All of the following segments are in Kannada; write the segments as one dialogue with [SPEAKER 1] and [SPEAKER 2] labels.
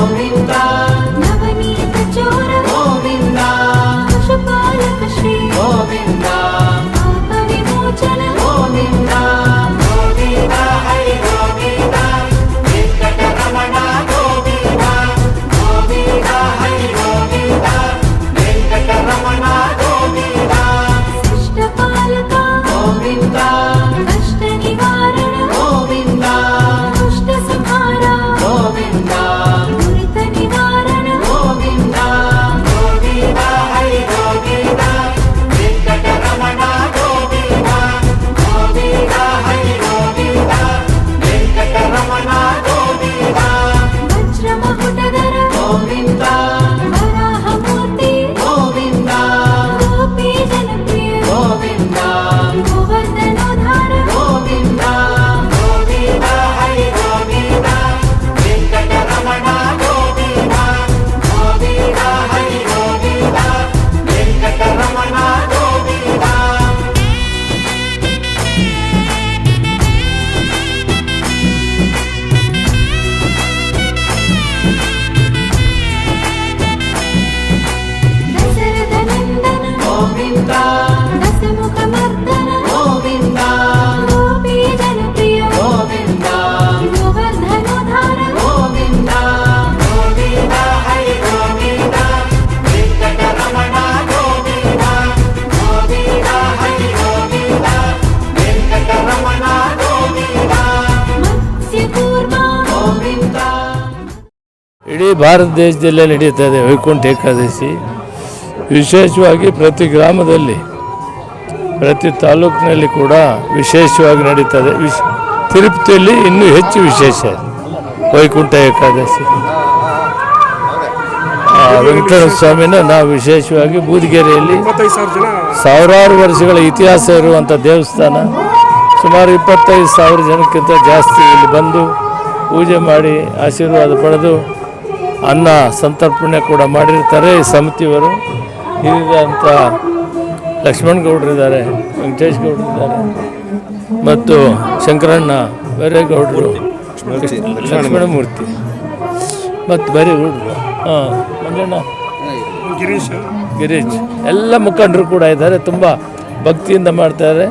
[SPEAKER 1] องริ
[SPEAKER 2] มตา
[SPEAKER 3] ಇಡೀ ಭಾರತ ದೇಶದಲ್ಲೇ ನಡೀತಾ ಇದೆ. ವೈಕುಂಠ ಏಕಾದಶಿ. ವಿಶೇಷವಾಗಿ ಪ್ರತಿ ಗ್ರಾಮದಲ್ಲಿ ಪ್ರತಿ ತಾಲೂಕಿನಲ್ಲಿ ಕೂಡ ವಿಶೇಷವಾಗಿ ನಡೀತದೆ. ವಿಶ್ ತಿರುಪತಿಯಲ್ಲಿ ಇನ್ನೂ ಹೆಚ್ಚು ವಿಶೇಷ. ವೈಕುಂಠ ಏಕಾದಶಿ. ವೆಂಕಟೇಶ್ವರ ಸ್ವಾಮಿನ ನಾವು ವಿಶೇಷವಾಗಿ ಬೂದಿಗೆರೆಯಲ್ಲಿ ಸಾವಿರಾರು ವರ್ಷಗಳ ಇತಿಹಾಸ ಇರುವಂಥ ದೇವಸ್ಥಾನ. ಸುಮಾರು ಇಪ್ಪತ್ತೈದು ಸಾವಿರ ಜನಕ್ಕಿಂತ ಜಾಸ್ತಿ ಇಲ್ಲಿ ಬಂದು ಪೂಜೆ ಮಾಡಿ ಆಶೀರ್ವಾದ ಪಡೆದು ಅನ್ನ ಸಂತರ್ಪಣೆ ಕೂಡ ಮಾಡಿರ್ತಾರೆ ಈ ಸಮಿತಿಯವರು. ಹಿರಿದಂಥ ಲಕ್ಷ್ಮಣ ಗೌಡರಿದ್ದಾರೆ ವೆಂಕಟೇಶ್ ಇದ್ದಾರೆ ಮತ್ತು ಶಂಕರಣ್ಣ ಬೇರೆ ಗೌಡ್ರು ಲಕ್ಷ್ಮಣ ಮೂರ್ತಿ ಮತ್ತು ಬೇರೆ ಗೌಡ್ರು. ಹಾಂ ಮಂಜಣ್ಣ. ಗಿರೀಶ್. ಗಿರೀಶ್. ಎಲ್ಲ ಮುಖಂಡರು ಕೂಡ ಇದ್ದಾರೆ ತುಂಬ ಭಕ್ತಿಯಿಂದ ಮಾಡ್ತಾರೆ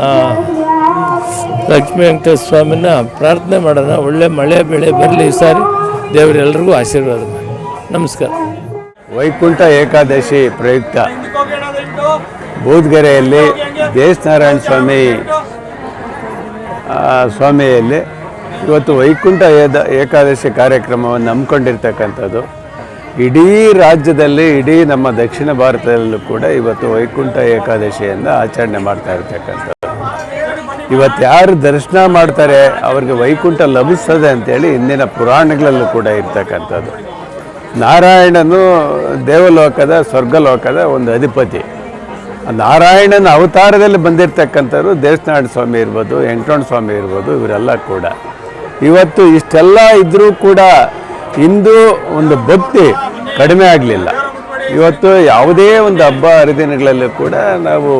[SPEAKER 3] ಆ, ಲಕ್ಷ್ಮೀ ವೆಂಕಟೇಶ್ ಸ್ವಾಮಿನ ಪ್ರಾರ್ಥನೆ ಮಾಡೋಣ. ಒಳ್ಳೆ ಮಳೆ ಬೆಳೆ ಬರಲಿ ಈ ಸಾರಿ. ದೇವರೆಲ್ಲರಿಗೂ ಆಶೀರ್ವಾದ ಮಾಡಿ. ನಮಸ್ಕಾರ.
[SPEAKER 4] ವೈಕುಂಠ ಏಕಾದಶಿ ಪ್ರಯುಕ್ತ. ಬೂದ್ಗೆರೆಯಲ್ಲಿ ದೇಶನಾರಾಯಣ ಸ್ವಾಮಿ ಸ್ವಾಮಿಯಲ್ಲಿ ಇವತ್ತು ವೈಕುಂಠ ಏದ, ಏಕಾದಶಿ ಕಾರ್ಯಕ್ರಮವನ್ನು ಹಮ್ಮಿಕೊಂಡಿರ್ತಕ್ಕಂಥದ್ದು. ಇಡೀ ರಾಜ್ಯದಲ್ಲಿ, ಇಡೀ ನಮ್ಮ ದಕ್ಷಿಣ ಭಾರತದಲ್ಲೂ ಕೂಡ ಇವತ್ತು ವೈಕುಂಠ ಏಕಾದಶಿಯನ್ನು ಆಚರಣೆ ಮಾಡ್ತಾ ಇರ್ತಕ್ಕಂಥದ್ದು. ಇವತ್ತು ಯಾರು ದರ್ಶನ ಮಾಡ್ತಾರೆ, ಅವ್ರಿಗೆ ವೈಕುಂಠ ಲಭಿಸ್ತದೆ ಅಂತೇಳಿ ಇಂದಿನ ಪುರಾಣಗಳಲ್ಲೂ ಕೂಡ ಇರ್ತಕ್ಕಂಥದ್ದು. ನಾರಾಯಣನು ದೇವಲೋಕದ, ಸ್ವರ್ಗಲೋಕದ ಒಂದು ಅಧಿಪತಿ. ನಾರಾಯಣನ ಅವತಾರದಲ್ಲಿ ಬಂದಿರತಕ್ಕಂಥವ್ರು ದೇವಸ್ನಾರಾಯಣ ಸ್ವಾಮಿ ಇರ್ಬೋದು, ವೆಂಕಟರಮಣ ಸ್ವಾಮಿ ಇರ್ಬೋದು, ಇವರೆಲ್ಲ ಕೂಡ. ಇವತ್ತು ಇಷ್ಟೆಲ್ಲ ಇದ್ದರೂ ಕೂಡ ಇಂದು ಒಂದು ಭಕ್ತಿ ಕಡಿಮೆ ಆಗಲಿಲ್ಲ. ಇವತ್ತು ಯಾವುದೇ ಒಂದು ಹಬ್ಬ, ಹರಿದಿನಗಳಲ್ಲೂ ಕೂಡ ನಾವು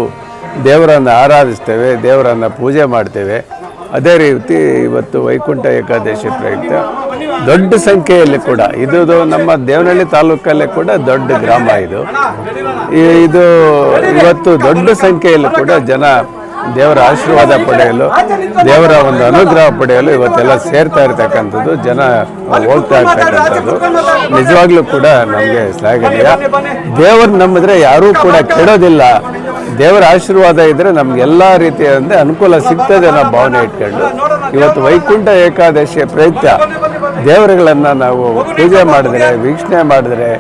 [SPEAKER 4] ದೇವರನ್ನು ಆರಾಧಿಸ್ತೇವೆ, ದೇವರನ್ನು ಪೂಜೆ ಮಾಡ್ತೇವೆ. ಅದೇ ರೀತಿ ಇವತ್ತು ವೈಕುಂಠ ಏಕಾದಶಿ ಪ್ರಯುಕ್ತ ದೊಡ್ಡ ಸಂಖ್ಯೆಯಲ್ಲಿ ಕೂಡ. ಇದು ನಮ್ಮ ದೇವನಹಳ್ಳಿ ತಾಲೂಕಲ್ಲಿ ಕೂಡ ದೊಡ್ಡ ಗ್ರಾಮ ಇದು. ಇದು ಇವತ್ತು ದೊಡ್ಡ ಸಂಖ್ಯೆಯಲ್ಲಿ ಕೂಡ ಜನ ದೇವರ ಆಶೀರ್ವಾದ ಪಡೆಯಲು, ದೇವರ ಒಂದು ಅನುಗ್ರಹ ಪಡೆಯಲು ಇವತ್ತೆಲ್ಲ ಸೇರ್ತಾ ಇರ್ತಕ್ಕಂಥದ್ದು, ಜನ ಹೋಗ್ತಾ ಇರ್ತಕ್ಕಂಥದ್ದು. ನಿಜವಾಗ್ಲೂ ಕೂಡ ನಮಗೆ ಶ್ಲಾಘನೀಯ. ದೇವರು ನಂಬಿದ್ರೆ ಯಾರೂ ಕೂಡ ಕೆಡೋದಿಲ್ಲ. ದೇವರ ಆಶೀರ್ವಾದ ಇದ್ದರೆ ನಮಗೆಲ್ಲ ರೀತಿಯ ಅನುಕೂಲ ಸಿಗ್ತದೆ ಅನ್ನೋ ಭಾವನೆ ಇಟ್ಕೊಂಡು, ಇವತ್ತು ವೈಕುಂಠ ಏಕಾದಶಿಯ ಪ್ರಯುಕ್ತ ದೇವರುಗಳನ್ನು ನಾವು ಪೂಜೆ ಮಾಡಿದ್ರೆ ವೀಕ್ಷಣೆ ಮಾಡಿದ್ರೆ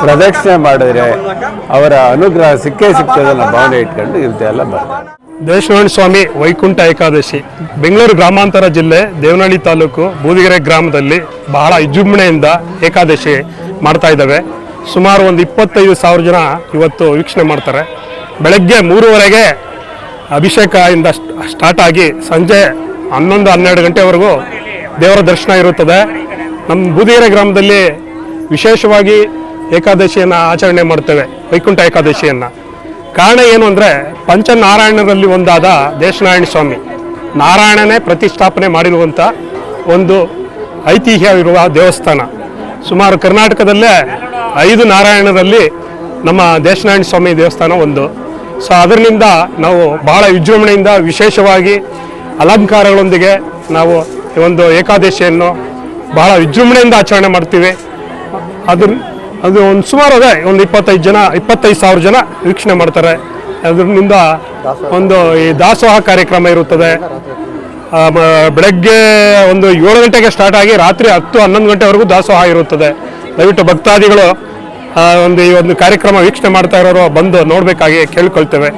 [SPEAKER 4] ಪ್ರದಕ್ಷಿಣೆ ಮಾಡಿದ್ರೆ ಅವರ ಅನುಗ್ರಹ ಸಿಕ್ಕೇ ಸಿಗ್ತದೆ ಅನ್ನೋ ಭಾವನೆ ಇಟ್ಕೊಂಡು ಇದೆಲ್ಲ ಬರ್ತಾರೆ
[SPEAKER 5] ದೇಶವಾಣಿ ಸ್ವಾಮಿ ವೈಕುಂಠ ಏಕಾದಶಿ ಬೆಂಗಳೂರು ಗ್ರಾಮಾಂತರ ಜಿಲ್ಲೆ ದೇವನಹಳ್ಳಿ ತಾಲೂಕು ಬೂದಿಗೆರೆ ಗ್ರಾಮದಲ್ಲಿ ಬಹಳ ವಿಜೃಂಭಣೆಯಿಂದ ಏಕಾದಶಿ ಮಾಡ್ತಾ ಇದ್ದಾವೆ. ಸುಮಾರು ಒಂದು ಇಪ್ಪತ್ತೈದು ಸಾವಿರ ಜನ ಇವತ್ತು ವೀಕ್ಷಣೆ ಮಾಡ್ತಾರೆ. ಬೆಳಗ್ಗೆ ಮೂರುವರೆಗೆ ಅಭಿಷೇಕದಿಂದ ಸ್ಟಾರ್ಟ್ ಆಗಿ ಸಂಜೆ ಹನ್ನೊಂದು ಹನ್ನೆರಡು ಗಂಟೆವರೆಗೂ ದೇವರ ದರ್ಶನ ಇರುತ್ತದೆ. ನಮ್ಮ ಬೂದಿಗೆರೆ ಗ್ರಾಮದಲ್ಲಿ ವಿಶೇಷವಾಗಿ ಏಕಾದಶಿಯನ್ನು ಆಚರಣೆ ಮಾಡ್ತೇವೆ, ವೈಕುಂಠ ಏಕಾದಶಿಯನ್ನು. ಕಾರಣ ಏನು ಅಂದರೆ ಪಂಚನಾರಾಯಣರಲ್ಲಿ ಒಂದಾದ ದೇಶನಾರಾಯಣ ಸ್ವಾಮಿ. ನಾರಾಯಣನೇ ಪ್ರತಿಷ್ಠಾಪನೆ ಮಾಡಿರುವಂಥ ಒಂದು ಐತಿಹ್ಯವಿರುವ ದೇವಸ್ಥಾನ. ಸುಮಾರು ಕರ್ನಾಟಕದಲ್ಲೇ ಐದು ನಾರಾಯಣರಲ್ಲಿ ನಮ್ಮ ದೇಶನಾರಾಯಣ ಸ್ವಾಮಿ ದೇವಸ್ಥಾನ ಒಂದು. ಸೊ ಅದರಿಂದ ನಾವು ಬಹಳ ವಿಜೃಂಭಣೆಯಿಂದ ವಿಶೇಷವಾಗಿ ಅಲಂಕಾರಗಳೊಂದಿಗೆ ನಾವು ಈ ಒಂದು ಏಕಾದಶಿಯನ್ನು ಬಹಳ ವಿಜೃಂಭಣೆಯಿಂದ ಆಚರಣೆ ಮಾಡ್ತೀವಿ. ಅದ್ರ, ಅದು ಒಂದು ಸುಮಾರು ಅದೇ, ಒಂದು ಇಪ್ಪತ್ತೈದು ಜನ, ಇಪ್ಪತ್ತೈದು ಸಾವಿರ ಜನ ವೀಕ್ಷಣೆ ಮಾಡ್ತಾರೆ. ಅದರಿಂದ ಒಂದು ಈ ದಾಸೋಹ ಕಾರ್ಯಕ್ರಮ ಇರುತ್ತದೆ. ಬೆಳಗ್ಗೆ ಒಂದು ಏಳು ಗಂಟೆಗೆ ಸ್ಟಾರ್ಟ್ ಆಗಿ ರಾತ್ರಿ ಹತ್ತು, ಹನ್ನೊಂದು ಗಂಟೆವರೆಗೂ ದಾಸೋಹ ಇರುತ್ತದೆ. ದಯವಿಟ್ಟು ಭಕ್ತಾದಿಗಳು ಒಂದು ಈ ಒಂದು ಕಾರ್ಯಕ್ರಮ ವೀಕ್ಷಣೆ ಮಾಡ್ತಾ ಇರೋರು ಬಂದು ನೋಡಬೇಕಾಗಿ ಕೇಳ್ಕೊಳ್ತೇವೆ.